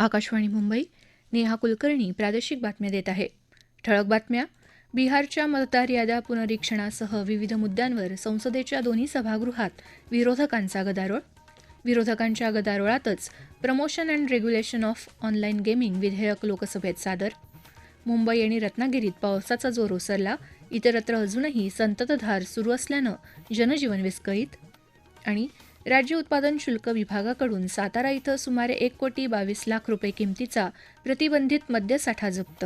आकाशवाणी मुंबई नेहा कुलकर्णी प्रादेशिक बातम्या देत आहे. ठळक बातम्या बिहारच्या मतदार याद्या पुनरीक्षणासह विविध मुद्द्यांवर संसदेच्या दोन्ही सभागृहात विरोधकांचा गदारोळ. विरोधकांच्या गदारोळातच promotion and regulation of online gaming विधेयक लोकसभेत सादर. मुंबई आणि रत्नागिरीत पावसाचा जोर ओसरला इतरत्र अजूनही संततधार सुरू असल्यानं जनजीवन विस्कळीत. आणि राज्य उत्पादन शुल्क विभागाकडून सातारा इथं सुमारे एक कोटी बावीस लाख रुपये किमतीचा प्रतिबंधित मद्यसाठा जप्त.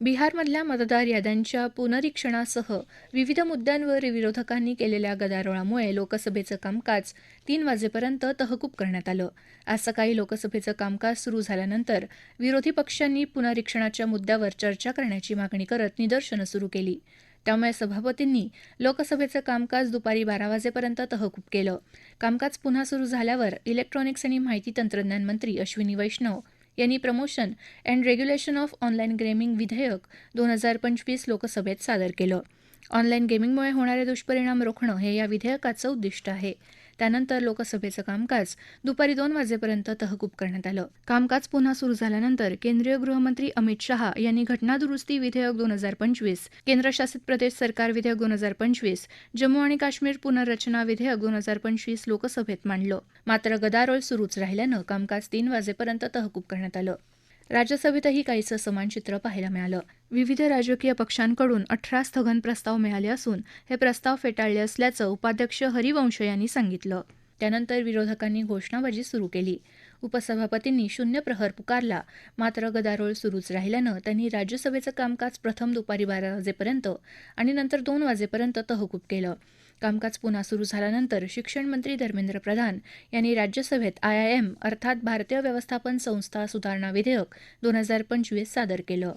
बिहारमधल्या मतदार याद्यांच्या पुनरीक्षणासह विविध मुद्द्यांवर विरोधकांनी केलेल्या गदारोळामुळे लोकसभेचं कामकाज तीन वाजेपर्यंत तहकूब करण्यात आलं. आज सकाळी लोकसभेचं कामकाज सुरू झाल्यानंतर विरोधी पक्षांनी पुनरीक्षणाच्या मुद्द्यावर चर्चा करण्याची मागणी करत निदर्शनं सुरू केली. त्यामुळे सभापतींनी लोकसभेचं कामकाज दुपारी बारा वाजेपर्यंत तहकूब केलं. कामकाज पुन्हा सुरू झाल्यावर इलेक्ट्रॉनिक्स आणि माहिती तंत्रज्ञान मंत्री अश्विनी वैष्णव यांनी promotion and regulation of online gaming विधेयक दोन हजार पंचवीस लोकसभेत सादर केलं. ऑनलाईन गेमिंगमुळे होणारे दुष्परिणाम रोखणं हे या विधेयकाचं उद्दिष्ट आहे. त्यानंतर लोकसभेचं कामकाज. दुपारी दोन वाजेपर्यंत तहकूब करण्यात आलं. कामकाज पुन्हा सुरू झाल्यानंतर केंद्रीय गृहमंत्री अमित शहा यांनी घटनादुरुस्ती विधेयक दोन हजार पंचवीस केंद्रशासित प्रदेश सरकार विधेयक दोन हजार पंचवीस जम्मू आणि काश्मीर पुनर्रचना विधेयक दोन हजार पंचवीस लोकसभेत मांडलं. मात्र गदारोळ सुरूच राहिल्यानं कामकाज तीन वाजेपर्यंत तहकूब करण्यात आलं. राज्यसभेतही काहीसं समान चित्र पाहायला मिळालं. विविध राजकीय पक्षांकडून अठरा स्थगन प्रस्ताव मिळाले असून हे प्रस्ताव फेटाळले असल्याचं उपाध्यक्ष हरिवंश यांनी सांगितलं. त्यानंतर विरोधकांनी घोषणाबाजी सुरू केली. उपसभापतींनी शून्य प्रहर पुकारला. मात्र गदारोळ सुरूच राहिल्यानं त्यांनी राज्यसभेचं कामकाज प्रथम दुपारी बारा वाजेपर्यंत आणि नंतर दोन वाजेपर्यंत तहकूब केलं. कामकाज पुन्हा सुरू झाल्यानंतर शिक्षण मंत्री धर्मेंद्र प्रधान यांनी राज्यसभेत आयआयएम अर्थात भारतीय व्यवस्थापन संस्था सुधारणा विधेयक दोन हजार पंचवीस सादर केलं.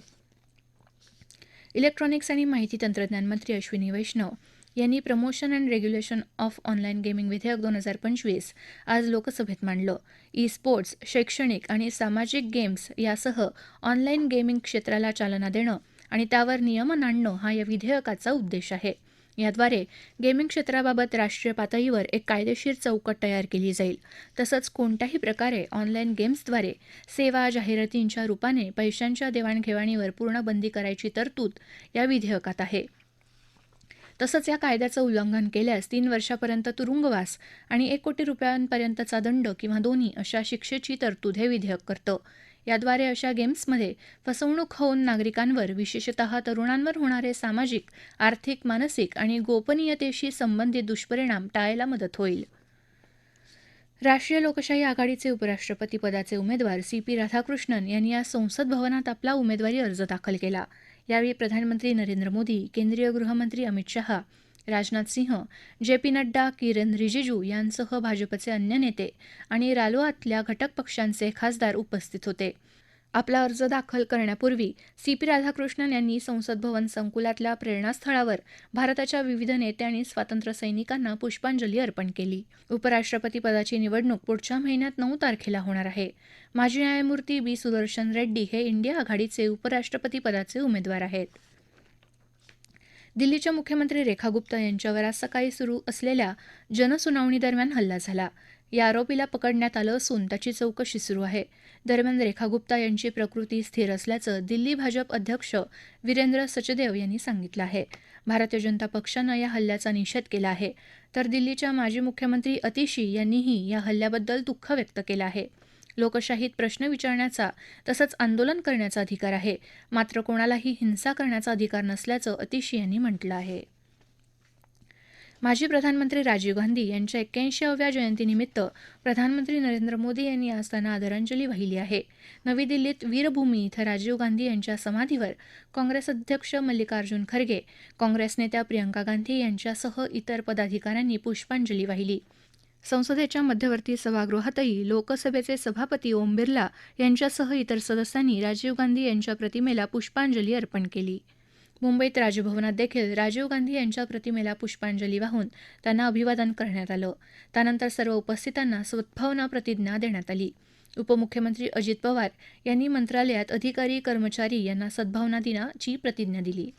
इलेक्ट्रॉनिक्स आणि माहिती तंत्रज्ञान मंत्री अश्विनी वैष्णव यांनी promotion and regulation of online gaming विधेयक दोन हजार पंचवीस आज लोकसभेत मांडलं. ई स्पोर्ट्स शैक्षणिक आणि सामाजिक गेम्स यासह ऑनलाईन गेमिंग क्षेत्राला चालना देणं आणि त्यावर नियमन आणणं हा या विधेयकाचा उद्देश आहे. याद्वारे गेमिंग क्षेत्राबाबत राष्ट्रीय पातळीवर एक कायदेशीर चौकट तयार केली जाईल. तसंच कोणत्याही प्रकारे ऑनलाईन गेम्सद्वारे सेवा जाहिरातींच्या रूपाने पैशांच्या देवाणघेवाणीवर पूर्ण बंदी करायची तरतूद या विधेयकात आहे. तसंच या कायद्याचं उल्लंघन केल्यास तीन वर्षापर्यंत तुरुंगवास आणि एक कोटी रुपयांपर्यंतचा दंड किंवा दोन्ही अशा शिक्षेची तरतूद हे विधेयक करतं. याद्वारे अशा गेम्समध्ये फसवणूक होऊन नागरिकांवर विशेषतः तरुणांवर होणारे सामाजिक आर्थिक मानसिक आणि गोपनीयतेशी संबंधित दुष्परिणाम टाळायला मदत होईल. राष्ट्रीय लोकशाही आघाडीचे उपराष्ट्रपती पदाचे उमेदवार सी पी राधाकृष्णन यांनी आज संसद भवनात आपला उमेदवारी अर्ज दाखल केला. यावेळी प्रधानमंत्री नरेंद्र मोदी केंद्रीय गृहमंत्री अमित शहा राजनाथ सिंह जे पी नड्डा किरेन रिजिजू यांसह भाजपचे अन्य नेते आणि रालोआतल्या घटक पक्षांचे खासदार उपस्थित होते. आपला अर्ज दाखल करण्यापूर्वी सी पी राधाकृष्णन यांनी संसद भवन संकुलातल्या प्रेरणास्थळावर भारताच्या विविध नेते आणि स्वातंत्र्य सैनिकांना पुष्पांजली अर्पण केली. उपराष्ट्रपती पदाची निवडणूक पुढच्या महिन्यात नऊ तारखेला होणार आहे. माजी न्यायमूर्ती बी सुदर्शन रेड्डी हे इंडिया आघाडीचे उपराष्ट्रपती पदाचे उमेदवार आहेत. दिल्लीच्या मुख्यमंत्री रेखा गुप्ता यांच्यावर आज सकाळी सुरू असलेल्या जनसुनावणीदरम्यान हल्ला झाला. या आरोपीला पकडण्यात आलं असून त्याची चौकशी सुरू आहे. दरम्यान रेखा गुप्ता यांची प्रकृती स्थिर असल्याचं दिल्ली भाजप अध्यक्ष वीरेंद्र सचदेव यांनी सांगितलं आहे. भारतीय जनता पक्षानं या हल्ल्याचा निषेध केला आहे. तर दिल्लीच्या माजी मुख्यमंत्री अतिशी यांनीही या हल्ल्याबद्दल दुःख व्यक्त केलं आहे. लोकशाहीत प्रश्न विचारण्याचा तसंच आंदोलन करण्याचा अधिकार आहे. मात्र कोणालाही हिंसा करण्याचा अधिकार नसल्याचं अतिशी यांनी म्हटलं आहे. माजी प्रधानमंत्री राजीव गांधी यांच्या एक्क्याऐंशीव्या जयंतीनिमित्त प्रधानमंत्री नरेंद्र मोदी यांनी आज त्यांना आदरांजली वाहिली आहे. नवी दिल्लीत वीरभूमी इथं राजीव गांधी यांच्या समाधीवर काँग्रेस अध्यक्ष मल्लिकार्जुन खरगे काँग्रेस नेत्या प्रियंका गांधी यांच्यासह इतर पदाधिकाऱ्यांनी पुष्पांजली वाहिली. संसदेच्या मध्यवर्ती सभागृहातही लोकसभेचे सभापती ओम बिर्ला यांच्यासह इतर सदस्यांनी राजीव गांधी यांच्या प्रतिमेला पुष्पांजली अर्पण केली. मुंबईत राजभवनात देखील राजीव गांधी यांच्या प्रतिमेला पुष्पांजली वाहून त्यांना अभिवादन करण्यात आलं. त्यानंतर सर्व उपस्थितांना सद्भावना प्रतिज्ञा देण्यात आली. उपमुख्यमंत्री अजित पवार यांनी मंत्रालयात अधिकारी कर्मचारी यांना सद्भावना दिनाची प्रतिज्ञा दिली.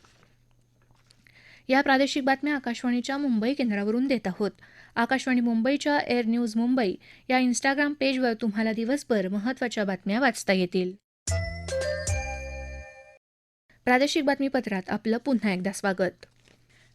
या प्रादेशिक बातम्या आकाशवाणीच्या मुंबई केंद्रावरून देत आहोत. आकाशवाणी मुंबईच्या एअर न्यूज मुंबई या इन्स्टाग्राम पेजवर तुम्हाला दिवसभर महत्त्वाच्या बातम्या वाचता येतील. प्रादेशिक बातमीपत्रात आपलं पुन्हा एकदा स्वागत.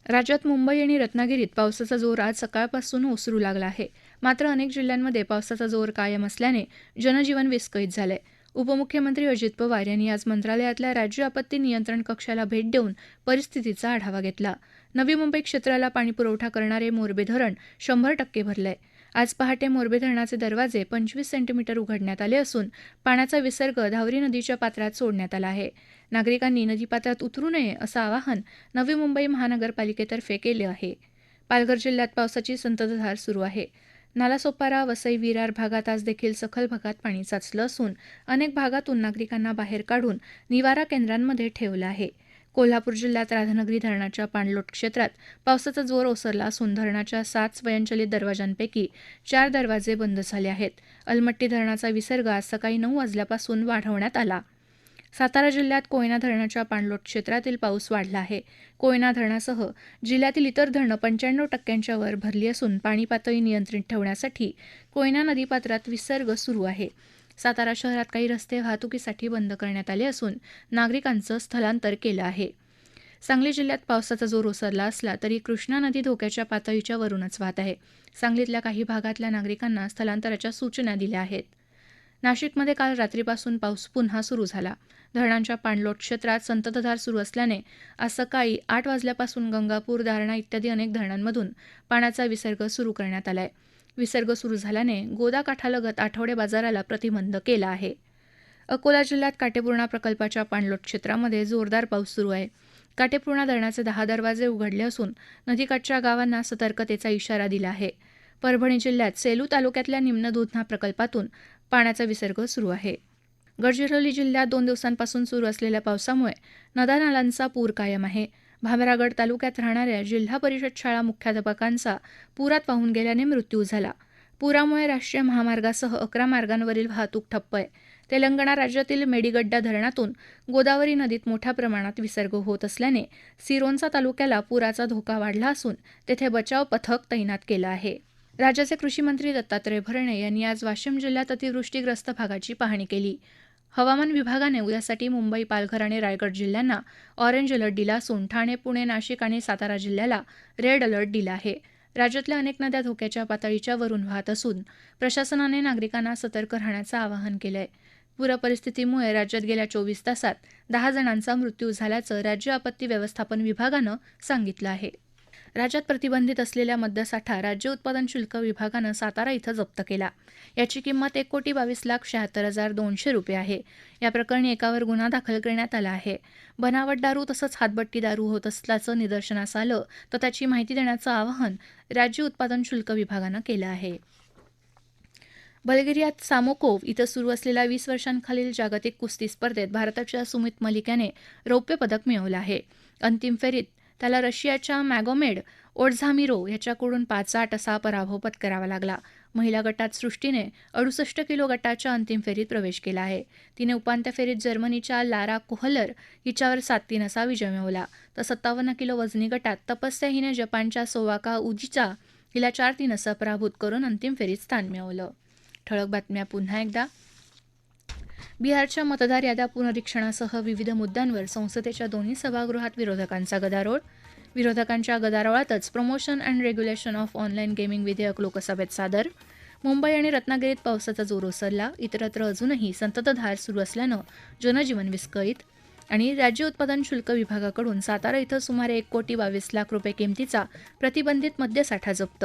राज्यात मुंबई आणि रत्नागिरीत पावसाचा जोर आज सकाळपासून ओसरू लागला आहे. मात्र अनेक जिल्ह्यांमध्ये पावसाचा जोर कायम असल्याने जनजीवन विस्कळीत झालंय. उपमुख्यमंत्री अजित पवार यांनी आज मंत्रालयातल्या राज्य आपत्ती नियंत्रण कक्षाला भेट देऊन परिस्थितीचा आढावा घेतला. नवी मुंबई क्षेत्राला पाणीपुरवठा करणारे मोरबे धरण शंभर टक्के भरलंय. आज पहाटे मोरबे धरणाचे दरवाजे पंचवीस सेंटीमीटर उघडण्यात आले असून पाण्याचा विसर्ग धावरी नदीच्या पात्रात सोडण्यात आला आहे. नागरिकांनी नदीपात्रात उतरू नये असं आवाहन नवी मुंबई महानगरपालिकेतर्फे केले आहे. पालघर जिल्ह्यात पावसाची संततधार सुरू आहे. नालासोपारा वसई विरार भागात आज देखील सखल भागात पाणी साचलं असून अनेक भागातून नागरिकांना बाहेर काढून निवारा केंद्रांमध्ये ठेवलं आहे. कोल्हापूर जिल्ह्यात राधानगरी धरणाच्या पाणलोट क्षेत्रात पावसाचा जोर ओसरला असून धरणाच्या सात स्वयंचलित दरवाजांपैकी चार दरवाजे बंद झाले आहेत. अलमट्टी धरणाचा विसर्ग आज सकाळी नऊ वाजल्यापासून वाढवण्यात आला. सातारा जिल्ह्यात कोयना धरणाच्या पाणलोट क्षेत्रातील पाऊस वाढला आहे. कोयना धरणासह जिल्ह्यातील इतर धरणं पंच्याण्णव टक्क्यांच्या वर भरली असून पाणी पातळी नियंत्रित ठेवण्यासाठी कोयना नदीपात्रात विसर्ग सुरू आहे. सातारा शहरात काही रस्ते वाहतुकीसाठी बंद करण्यात आले असून नागरिकांचं स्थलांतर केलं आहे. सांगली जिल्ह्यात पावसाचा जोर ओसरला असला तरी कृष्णा नदी धोक्याच्या पातळीच्या वरूनच वाहत आहे. सांगलीतल्या काही भागातल्या नागरिकांना स्थलांतराच्या सूचना दिल्या आहेत. नाशिकमध्ये काल रात्रीपासून पाऊस पुन्हा सुरू झाला. धरणांच्या पाणलोट क्षेत्रात संततधार सुरू असल्याने आज सकाळी आठ वाजल्यापासून गंगापूर दारणा इत्यादी अनेक धरणांमधून पाण्याचा विसर्ग सुरू करण्यात आलाय. विसर्ग सुरू झाल्याने गोदा काठालगत आठवडे बाजाराला प्रतिबंध केला आहे. अकोला जिल्ह्यात काटेपूर्णा प्रकल्पाच्या पाणलोट क्षेत्रामध्ये जोरदार पाऊस सुरू आहे. काटेपूर्णा धरणाचे दहा दरवाजे उघडले असून नदीकाठच्या गावांना सतर्कतेचा इशारा दिला आहे. परभणी जिल्ह्यात सेलू तालुक्यातल्या निम्न दुधना प्रकल्पातून पाण्याचा विसर्ग सुरू आहे. गडचिरोली जिल्ह्यात दोन दिवसांपासून सुरू असलेल्या पावसामुळे नदा नालांचा पूर कायम आहे. भामरागड तालुक्यात राहणाऱ्या जिल्हा परिषद शाळा मुख्याध्यापकांचा पुरात वाहून गेल्याने मृत्यू झाला. पुरामुळे राष्ट्रीय महामार्गासह अकरा मार्गांवरील वाहतूक ठप्प आहे. तेलंगणा राज्यातील मेडीगड्डा धरणातून गोदावरी नदीत मोठ्या प्रमाणात विसर्ग होत असल्याने सिरोंचा तालुक्याला पुराचा धोका वाढला असून तेथे बचाव पथक तैनात केलं आहे. राज्याचे कृषी मंत्री दत्तात्रय भरणे यांनी आज वाशिम जिल्ह्यात अतिवृष्टीग्रस्त भागाची पाहणी केली. हवामान विभागाने उद्यासाठी मुंबई पालघर आणि रायगड जिल्ह्यांना ऑरेंज अलर्ट दिला असून ठाणे पुणे नाशिक आणि सातारा जिल्ह्याला रेड अलर्ट दिला आहे. राज्यातल्या अनेक नद्या धोक्याच्या पातळीच्या वरून वाहत असून प्रशासनाने नागरिकांना सतर्क राहण्याचं आवाहन केलंय. पूरपरिस्थितीमुळे राज्यात गेल्या चोवीस तासात दहा जणांचा मृत्यू झाल्याचं राज्य आपत्ती व्यवस्थापन विभागानं सांगितलं आहे. राज्यात प्रतिबंधित असलेल्या मद्यसाठा राज्य उत्पादन शुल्क विभागानं सातारा इथं जप्त केला. याची किंमत एक कोटी बावीस लाख शहात्तर हजार दोनशे रुपये आहे. या प्रकरणी एकावर गुन्हा दाखल करण्यात आला आहे. बनावट दारू तसंच हातबट्टी दारू होत असल्याचं निदर्शनास आलं तर त्याची माहिती देण्याचं आवाहन राज्य उत्पादन शुल्क विभागानं केलं आहे. बल्गेरियात सामोकोव इथं सुरू असलेल्या वीस वर्षांखालील जागतिक कुस्ती स्पर्धेत भारताच्या सुमित मलिक याने रौप्य पदक मिळवलं आहे. अंतिम फेरीत त्याला रशियाच्या मॅगोमेड ओडझामिरो याच्याकडून पाच आठ असा पराभव पत्करावा लागला. महिला गटात सृष्टीने अडुसष्ट किलो गटाच्या अंतिम फेरीत प्रवेश केला आहे. तिने उपांत्य फेरीत जर्मनीच्या लारा कोहलर हिच्यावर सात तीन असा विजय मिळवला. तर सत्तावन्न किलो वजनी गटात तपस्या हिने जपानच्या सोवाका उजीचा हिला चार तीन असं पराभूत करून अंतिम फेरीत स्थान मिळवलं. ठळक बातम्या पुन्हा एकदा. बिहारच्या मतदार याद्या पुनरीक्षणासह विविध मुद्द्यांवर संसदेच्या दोन्ही सभागृहात विरोधकांचा गदारोळ. विरोधकांच्या गदारोळातच promotion and regulation of online gaming विधेयक लोकसभेत सादर. मुंबई आणि रत्नागिरीत पावसाचा जोर ओसरला. इतरत्र अजूनही संततधार सुरू असल्यानं जनजीवन विस्कळीत. आणि राज्य उत्पादन शुल्क विभागाकडून सातारा इथं सुमारे एक कोटी बावीस लाख रुपये किमतीचा प्रतिबंधित मद्यसाठा जप्त.